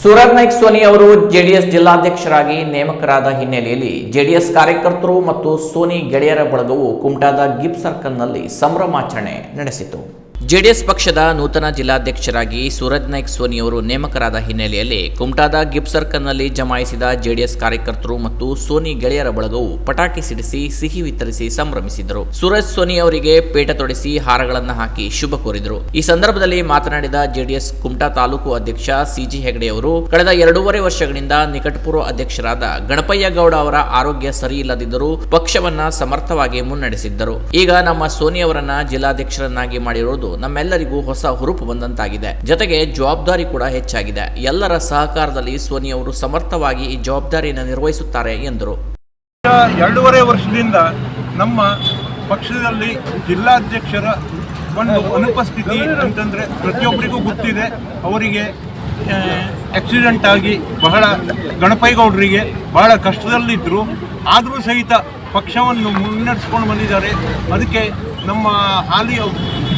ಸೂರಜ್ ನಾಯ್ಕ್ ಸೋನಿ ಅವರು ಜೆಡಿಎಸ್ ಜಿಲ್ಲಾಧ್ಯಕ್ಷರಾಗಿ ನೇಮಕರಾದ ಹಿನ್ನೆಲೆಯಲ್ಲಿ ಜೆಡಿಎಸ್ ಕಾರ್ಯಕರ್ತರು ಮತ್ತು ಸೋನಿ ಗೆಳೆಯರ ಬಳಗವು ಕುಮಟಾದ ಗಿಬ್ ಸರ್ಕಲ್ನಲ್ಲಿ ಸಂಭ್ರಮಾಚರಣೆ ನಡೆಸಿತು. ಜೆಡಿಎಸ್ ಪಕ್ಷದ ನೂತನ ಜಿಲ್ಲಾಧ್ಯಕ್ಷರಾಗಿ ಸೂರಜ್ ನಾಯ್ಕ್ ಸೋನಿ ಅವರು ನೇಮಕರಾದ ಹಿನ್ನೆಲೆಯಲ್ಲಿ ಕುಮಟಾದ ಗಿಬ್ ಸರ್ಕಲ್ನಲ್ಲಿ ಜಮಾಯಿಸಿದ ಜೆಡಿಎಸ್ ಕಾರ್ಯಕರ್ತರು ಮತ್ತು ಸೋನಿ ಗೆಳೆಯರ ಬಳಗವು ಪಟಾಕಿ ಸಿಡಿಸಿ, ಸಿಹಿ ವಿತರಿಸಿ ಸಂಭ್ರಮಿಸಿದರು. ಸೂರಜ್ ಸೋನಿ ಅವರಿಗೆ ಪೇಟ ತೊಡಿಸಿ ಹಾರಗಳನ್ನು ಹಾಕಿ ಶುಭ ಕೋರಿದರು. ಈ ಸಂದರ್ಭದಲ್ಲಿ ಮಾತನಾಡಿದ ಜೆಡಿಎಸ್ ಕುಮಟಾ ತಾಲೂಕು ಅಧ್ಯಕ್ಷ ಸಿಜಿ ಹೆಗಡೆ ಅವರು, ಕಳೆದ ಎರಡೂವರೆ ವರ್ಷಗಳಿಂದ ನಿಕಟಪೂರ್ವ ಅಧ್ಯಕ್ಷರಾದ ಗಣಪಯ್ಯ ಗೌಡ ಅವರ ಆರೋಗ್ಯ ಸರಿಯಿಲ್ಲದಿದ್ದರೂ ಪಕ್ಷವನ್ನ ಸಮರ್ಥವಾಗಿ ಮುನ್ನಡೆಸಿದ್ದರು. ಈಗ ನಮ್ಮ ಸೋನಿ ಅವರನ್ನ ಜಿಲ್ಲಾಧ್ಯಕ್ಷರನ್ನಾಗಿ ಮಾಡಿರುವುದು ನಮ್ಮೆಲ್ಲರಿಗೂ ಹೊಸ ಹುರುಪು ಬಂದಂತಾಗಿದೆ. ಜೊತೆಗೆ ಜವಾಬ್ದಾರಿ ಕೂಡ ಹೆಚ್ಚಾಗಿದೆ. ಎಲ್ಲರ ಸಹಕಾರದಲ್ಲಿ ಸೋನಿ ಅವರು ಸಮರ್ಥವಾಗಿ ಈ ಜವಾಬ್ದಾರಿಯನ್ನು ನಿರ್ವಹಿಸುತ್ತಾರೆ ಎಂದರು. ಎರಡೂವರೆ ವರ್ಷದಿಂದ ನಮ್ಮ ಪಕ್ಷದಲ್ಲಿ ಜಿಲ್ಲಾಧ್ಯಕ್ಷರ ಒಂದು ಅನುಪಸ್ಥಿತಿ ಅಂತಂದ್ರೆ ಪ್ರತಿಯೊಬ್ಬರಿಗೂ ಗೊತ್ತಿದೆ. ಅವರಿಗೆ ಆಕ್ಸಿಡೆಂಟ್ ಆಗಿ ಬಹಳ ಗಣಪೈಗೌಡರಿಗೆ ಬಹಳ ಕಷ್ಟದಲ್ಲಿದ್ದರು ಆದರೂ ಸಹಿತ ಪಕ್ಷವನ್ನು ಮುನ್ನಡೆಸ್ಕೊಂಡು ಬಂದಿದ್ದಾರೆ. ಅದಕ್ಕೆ ನಮ್ಮ ಹಾಲಿ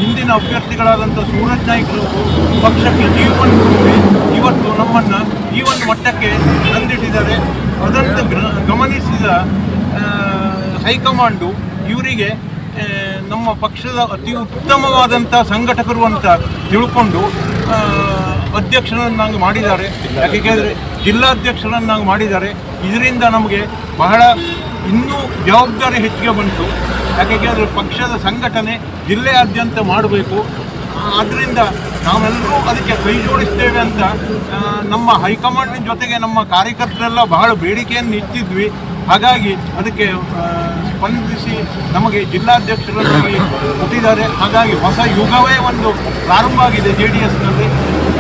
ಹಿಂದಿನ ಅಭ್ಯರ್ಥಿಗಳಾದಂಥ ಸೂರಜ್ ನಾಯ್ಕರು ಪಕ್ಷಕ್ಕೆ ಜೀವನ ಕೊಡುವೆ. ಇವತ್ತು ನಮ್ಮನ್ನು ಈ ಒಂದು ಮಟ್ಟಕ್ಕೆ ತಂದಿಟ್ಟಿದ್ದಾರೆ. ಅದನ್ನು ಗಮನಿಸಿದ ಹೈಕಮಾಂಡು ಇವರಿಗೆ ನಮ್ಮ ಪಕ್ಷದ ಅತಿ ಉತ್ತಮವಾದಂಥ ಸಂಘಟಕರು ಅಂತ ತಿಳ್ಕೊಂಡು ಅಧ್ಯಕ್ಷರನ್ನಾಗಿ ಮಾಡಿದ್ದಾರೆ. ಯಾಕೆ ಕೇಳಿದರೆ ಜಿಲ್ಲಾಧ್ಯಕ್ಷರನ್ನಾಗಿ ಮಾಡಿದ್ದಾರೆ. ಇದರಿಂದ ನಮಗೆ ಬಹಳ ಇನ್ನೂ ಜವಾಬ್ದಾರಿ ಹೆಚ್ಚಿಗೆ ಬಂತು. ಯಾಕೆ ಅದರ ಪಕ್ಷದ ಸಂಘಟನೆ ಜಿಲ್ಲೆಯಾದ್ಯಂತ ಮಾಡಬೇಕು. ಆದ್ದರಿಂದ ನಾವೆಲ್ಲರೂ ಅದಕ್ಕೆ ಕೈ ಜೋಡಿಸ್ತೇವೆ ಅಂತ ನಮ್ಮ ಹೈಕಮಾಂಡಿನ ಜೊತೆಗೆ ನಮ್ಮ ಕಾರ್ಯಕರ್ತರೆಲ್ಲ ಬಹಳ ಬೇಡಿಕೆಯನ್ನು ಇಟ್ಟಿದ್ವಿ. ಹಾಗಾಗಿ ಅದಕ್ಕೆ ಸ್ಪಂದಿಸಿ ನಮಗೆ ಜಿಲ್ಲಾಧ್ಯಕ್ಷರು ಕೊಟ್ಟಿದ್ದಾರೆ. ಹಾಗಾಗಿ ಹೊಸ ಯುಗವೇ ಒಂದು ಪ್ರಾರಂಭ ಆಗಿದೆ ಜೆ ಡಿ ಎಸ್ನಲ್ಲಿ.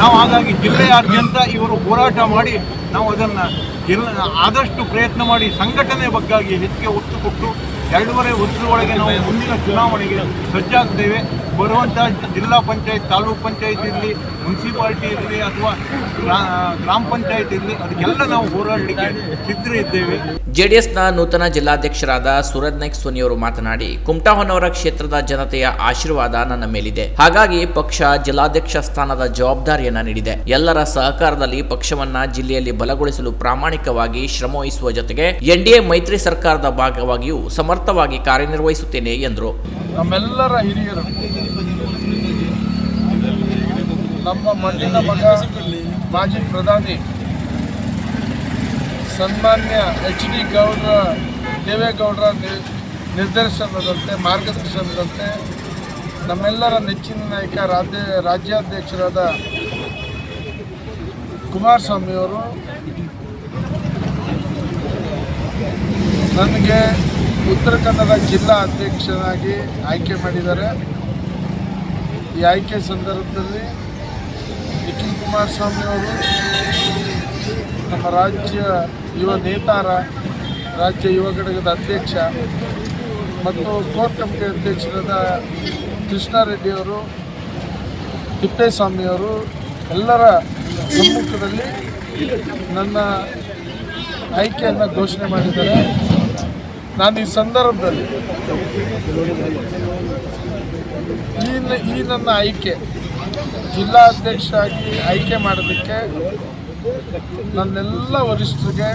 ನಾವು ಹಾಗಾಗಿ ಜಿಲ್ಲೆಯಾದ್ಯಂತ ಇವರು ಹೋರಾಟ ಮಾಡಿ ನಾವು ಅದನ್ನು ಜಿಲ್ಲ, ಆದಷ್ಟು ಪ್ರಯತ್ನ ಮಾಡಿ ಸಂಘಟನೆ ಬಗ್ಗಾಗಿ ಹೆಚ್ಚಿಗೆ ಒತ್ತು ಕೊಟ್ಟು ಎರಡೂವರೆ ವರ್ಷದೊಳಗೆ ನಾವು ಮುಂದಿನ ಚುನಾವಣೆಗೆ ಸಜ್ಜಾಗ್ತೇವೆ. ಬರುವಂಥ ಜಿಲ್ಲಾ ಪಂಚಾಯತ್, ತಾಲೂಕ್ ಪಂಚಾಯತ್ ಇರಲಿ, ಮುನ್ಸಿಪಾಲ್ಟಿ ಇರಲಿ ಅಥವಾ ಗ್ರಾ- ಗ್ರಾಮ ಪಂಚಾಯತ್ ಇರಲಿ, ಅದಕ್ಕೆಲ್ಲ ನಾವು ಹೋರಾಡಲಿಕ್ಕೆ ಸಿದ್ಧ ಇದ್ದೇವೆ. ಜೆಡಿಎಸ್ನ ನೂತನ ಜಿಲ್ಲಾಧ್ಯಕ್ಷರಾದ ಸೂರಜ್ ನಾಯ್ಕ್ ಸೋನಿ ಅವರು ಮಾತನಾಡಿ ಕುಮಟಾ ಹೊನ್ನವರ ಕ್ಷೇತ್ರದ ಜನತೆಯ ಆಶೀರ್ವಾದ ನನ್ನ ಮೇಲಿದೆ. ಹಾಗಾಗಿ ಪಕ್ಷ ಜಿಲ್ಲಾಧ್ಯಕ್ಷ ಸ್ಥಾನದ ಜವಾಬ್ದಾರಿಯನ್ನ ನೀಡಿದೆ. ಎಲ್ಲರ ಸಹಕಾರದಲ್ಲಿ ಪಕ್ಷವನ್ನ ಜಿಲ್ಲೆಯಲ್ಲಿ ಬಲಗೊಳಿಸಲು ಪ್ರಾಮಾಣಿಕವಾಗಿ ಶ್ರಮವಹಿಸುವ ಜೊತೆಗೆ ಎನ್ಡಿಎ ಮೈತ್ರಿ ಸರ್ಕಾರದ ಭಾಗವಾಗಿಯೂ ಸಮರ್ಥವಾಗಿ ಕಾರ್ಯನಿರ್ವಹಿಸುತ್ತೇನೆ ಎಂದರು. ನಮ್ಮೆಲ್ಲರ ಹಿರಿಯರು, ನಮ್ಮ ಮಣ್ಣಿನ ಮಗ ಮಾಜಿ ಪ್ರಧಾನಿ ಸನ್ಮಾನ್ಯ ಎಚ್ ಡಿ ಗೌಡ್ರ, ದೇವೇಗೌಡರ ನಿರ್ದೇಶನದಂತೆ, ಮಾರ್ಗದರ್ಶನದಂತೆ ನಮ್ಮೆಲ್ಲರ ನೆಚ್ಚಿನ ನಾಯಕ, ರಾಜ್ಯ, ರಾಜ್ಯಾಧ್ಯಕ್ಷರಾದ ಕುಮಾರಸ್ವಾಮಿಯವರು, ನನಗೆ ಉತ್ತರ ಕನ್ನಡ ಜಿಲ್ಲಾ ಅಧ್ಯಕ್ಷನಾಗಿ ಆಯ್ಕೆ ಮಾಡಿದ್ದಾರೆ. ಈ ಆಯ್ಕೆ ಸಂದರ್ಭದಲ್ಲಿ ನಿಖಿಲ್ ಕುಮಾರಸ್ವಾಮಿ ಅವರು ನಮ್ಮ ರಾಜ್ಯ ಯುವ ನೇತಾರ, ರಾಜ್ಯ ಯುವ ಘಟಕದ ಅಧ್ಯಕ್ಷ ಮತ್ತು ಕೋರ್ ಕಮಿಟಿ ಅಧ್ಯಕ್ಷರಾದ ಕೃಷ್ಣಾರೆಡ್ಡಿಯವರು ತಿಪ್ಪೇಸ್ವಾಮಿಯವರು ಎಲ್ಲರ ಸಮ್ಮುಖದಲ್ಲಿ ನನ್ನ ಆಯ್ಕೆಯನ್ನು ಘೋಷಣೆ ಮಾಡಿದ್ದಾರೆ. ನಾನು ಈ ಸಂದರ್ಭದಲ್ಲಿ ಈ ಈ ನನ್ನ ಆಯ್ಕೆ, ಜಿಲ್ಲಾ ಅಧ್ಯಕ್ಷರಾಗಿ ಆಯ್ಕೆ ಮಾಡೋದಕ್ಕೆ ನನ್ನೆಲ್ಲ ವರಿಷ್ಠರಿಗೆ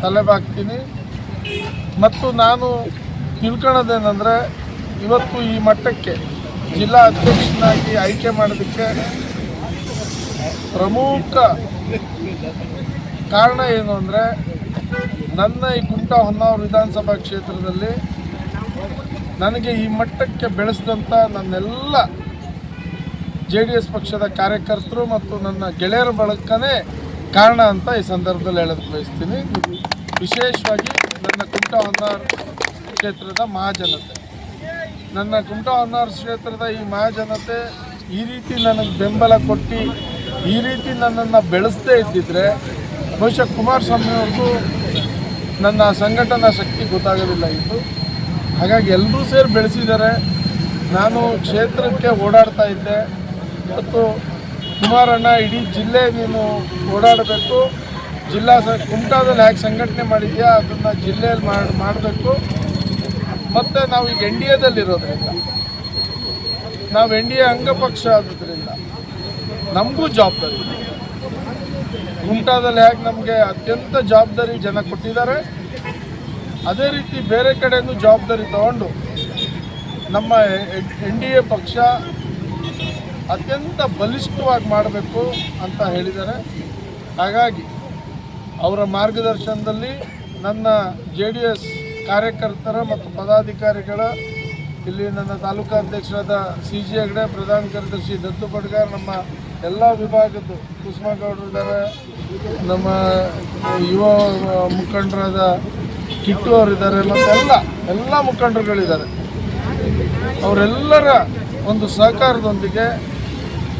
ತಲೆಬಾಗ್ತೀನಿ ಮತ್ತು ನಾನು ತಿಳ್ಕೊಳ್ಳೋದೇನೆಂದರೆ ಇವತ್ತು ಈ ಮಟ್ಟಕ್ಕೆ ಜಿಲ್ಲಾ ಅಧ್ಯಕ್ಷನಾಗಿ ಆಯ್ಕೆ ಮಾಡೋದಕ್ಕೆ ಪ್ರಮುಖ ಕಾರಣ ಏನು ಅಂದರೆ ನನ್ನ ಈ ಕುಮಟಾ ಹೊನ್ನಾವರ ವಿಧಾನಸಭಾ ಕ್ಷೇತ್ರದಲ್ಲಿ ನನಗೆ ಈ ಮಟ್ಟಕ್ಕೆ ಬೆಳೆಸಿದಂಥ ನನ್ನೆಲ್ಲ ಜೆ ಡಿ ಎಸ್ ಪಕ್ಷದ ಕಾರ್ಯಕರ್ತರು ಮತ್ತು ನನ್ನ ಗೆಳೆಯರ ಬಳಕನೇ ಕಾರಣ ಅಂತ ಈ ಸಂದರ್ಭದಲ್ಲಿ ಹೇಳೋದು ಬಯಸ್ತೀನಿ. ವಿಶೇಷವಾಗಿ ನನ್ನ ಕುಮಟಾ ಹೊನ್ನಾವರ ಕ್ಷೇತ್ರದ ಮಹಾಜನತೆ. ನನ್ನ ಕುಮಟಾ ಹೊನ್ನಾವರ ಕ್ಷೇತ್ರದ ಈ ಮಹಾಜನತೆ ಈ ರೀತಿ ನನಗೆ ಬೆಂಬಲ ಕೊಟ್ಟು ಈ ರೀತಿ ನನ್ನನ್ನು ಬೆಳೆಸದೇ ಇದ್ದಿದ್ರೆ ಬಹುಶಃ ಕುಮಾರಸ್ವಾಮಿ ನನ್ನ ಸಂಘಟನಾ ಶಕ್ತಿ ಗೊತ್ತಾಗೋದಿಲ್ಲ ಇತ್ತು ಹಾಗಾಗಿ ಎಲ್ಲರೂ ಸೇರಿ ಬೆಳೆಸಿದ್ದಾರೆ. ನಾನು ಕ್ಷೇತ್ರಕ್ಕೆ ಓಡಾಡ್ತಾ ಇದ್ದೆ. ಮತ್ತು ಕುಮಾರಣ್ಣ ಇಡೀ ಜಿಲ್ಲೆ ನೀನು ಓಡಾಡಬೇಕು. ಜಿಲ್ಲಾ ಸ, ಕುಮಟಾದಲ್ಲಿ ಹೇಗೆ ಸಂಘಟನೆ ಮಾಡಿದ್ಯಾ ಅದನ್ನು ಜಿಲ್ಲೆಯಲ್ಲಿ ಮಾಡಿ, ಮಾಡಬೇಕು. ಮತ್ತು ನಾವು ಈಗ ಎನ್ ಡಿ ಎದಲ್ಲಿರೋದ್ರಿಂದ, ನಾವು ಎನ್ ಡಿ ಎ ಅಂಗಪಕ್ಷ ಆದ್ರಿಂದ ನಮಗೂ ಜವಾಬ್ದಾರಿ ಇದೆ. ಕುಮಟಾದಲ್ಲಿ ಹೇಗೆ ನಮಗೆ ಅತ್ಯಂತ ಜವಾಬ್ದಾರಿ ಜನ ಕೊಟ್ಟಿದ್ದಾರೆ ಅದೇ ರೀತಿ ಬೇರೆ ಕಡೆಯೂ ಜವಾಬ್ದಾರಿ ತಗೊಂಡು ನಮ್ಮ ಎನ್ ಡಿ ಎ ಪಕ್ಷ ಅತ್ಯಂತ ಬಲಿಷ್ಠವಾಗಿ ಮಾಡಬೇಕು ಅಂತ ಹೇಳಿದ್ದಾರೆ ಹಾಗಾಗಿ ಅವರ ಮಾರ್ಗದರ್ಶನದಲ್ಲಿ ನನ್ನ ಜೆ ಡಿ ಎಸ್ ಕಾರ್ಯಕರ್ತರ ಮತ್ತು ಪದಾಧಿಕಾರಿಗಳ, ಇಲ್ಲಿ ನನ್ನ ತಾಲೂಕಾಧ್ಯಕ್ಷರಾದ ಸಿ ಜಿ ಹೆಗ್ಡೆ, ಪ್ರಧಾನ ಕಾರ್ಯದರ್ಶಿ ದತ್ತು ಪಡ್ಗಾರ್ ನಮ್ಮ ಎಲ್ಲ ವಿಭಾಗದ್ದು ಗೌಡ್ರು ಇದ್ದಾರೆ ನಮ್ಮ ಯುವ ಮುಖಂಡರಾದ ಕಿಟ್ಟು ಅವರಿದ್ದಾರೆ ಮತ್ತು ಎಲ್ಲ ಎಲ್ಲ ಮುಖಂಡರುಗಳಿದ್ದಾರೆ. ಅವರೆಲ್ಲರ ಒಂದು ಸಹಕಾರದೊಂದಿಗೆ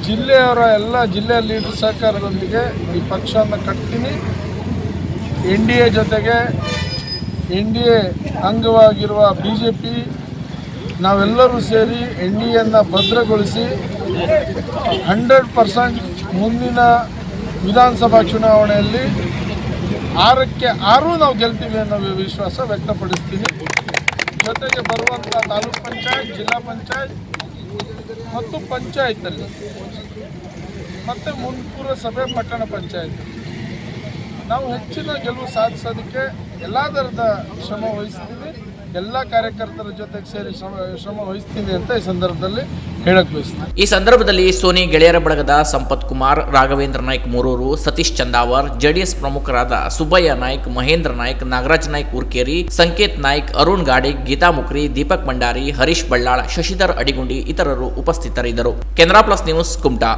ಜಿಲ್ಲೆಯವರ ಎಲ್ಲ ಜಿಲ್ಲೆಯ ಲೀಡರ್ ಸಹಕಾರದೊಂದಿಗೆ ಈ ಪಕ್ಷವನ್ನು ಕಟ್ತೀನಿ. ಎನ್ ಡಿ ಎ ಜೊತೆಗೆ ಎನ್ ಡಿ ಎ ಅಂಗವಾಗಿರುವ ಬಿ ಜೆ ಪಿ, ನಾವೆಲ್ಲರೂ ಸೇರಿ ಎನ್ ಡಿ ಎನ್ನು ಭದ್ರಗೊಳಿಸಿ ಹಂಡ್ರೆಡ್ ಪರ್ಸೆಂಟ್ ಮುಂದಿನ ವಿಧಾನಸಭಾ ಚುನಾವಣೆಯಲ್ಲಿ ಆರಕ್ಕೆ ಆರು ನಾವು ಗೆಲ್ತೀವಿ ಅನ್ನೋ ವಿಶ್ವಾಸ ವ್ಯಕ್ತಪಡಿಸ್ತೀನಿ. ಜೊತೆಗೆ ಬರುವಂಥ ತಾಲೂಕ್ ಪಂಚಾಯತ್, ಜಿಲ್ಲಾ ಪಂಚಾಯತ್ ಮತ್ತು ಪಂಚಾಯತಲ್ಲಿ ಮತ್ತು ಮುನ್ಪೂರ ಸಭೆ, ಪಟ್ಟಣ ಪಂಚಾಯತ್. ನಾವು ಹೆಚ್ಚಿನ ಗೆಲುವು ಸಾಧಿಸೋದಕ್ಕೆ ಎಲ್ಲ ಥರದ ಶ್ರಮ ವಹಿಸ್ತೀವಿ. ಎಲ್ಲ ಕಾರ್ಯಕರ್ತರ ಜೊತೆಗೆ ಸೇರಿ ಶ್ರಮ ವಹಿಸ್ತೀನಿ ಅಂತ ಈ ಸಂದರ್ಭದಲ್ಲಿ ಹೇಳಕ್ ಬಯಸ್ತೀನಿ. ಈ ಸಂದರ್ಭದಲ್ಲಿ ಸೋನಿ ಗೆಳೆಯರ ಬಳಗದ ಸಂಪತ್ ಕುಮಾರ್, ರಾಘವೇಂದ್ರ ನಾಯ್ಕ್ ಮೂರೂರು, ಸತೀಶ್ ಚಂದಾವರ್, ಜೆಡಿಎಸ್ ಪ್ರಮುಖರಾದ ಸುಬ್ಬಯ್ಯ ನಾಯ್ಕ್, ಮಹೇಂದ್ರ ನಾಯ್ಕ್, ನಾಗರಾಜ್ ನಾಯ್ಕ್ ಉರ್ಕೇರಿ ಸಂಕೇತ್ ನಾಯ್ಕ್, ಅರುಣ್ ಗಾಡಿಗ್ ಗೀತಾ ಮುಕ್ರಿ, ದೀಪಕ್ ಭಂಡಾರಿ, ಹರೀಶ್ ಬಳ್ಳಾಳ, ಶಶಿಧರ್ ಅಡಿಗುಂಡಿ ಇತರರು ಉಪಸ್ಥಿತರಿದ್ದರು. Canara plus news Kumta.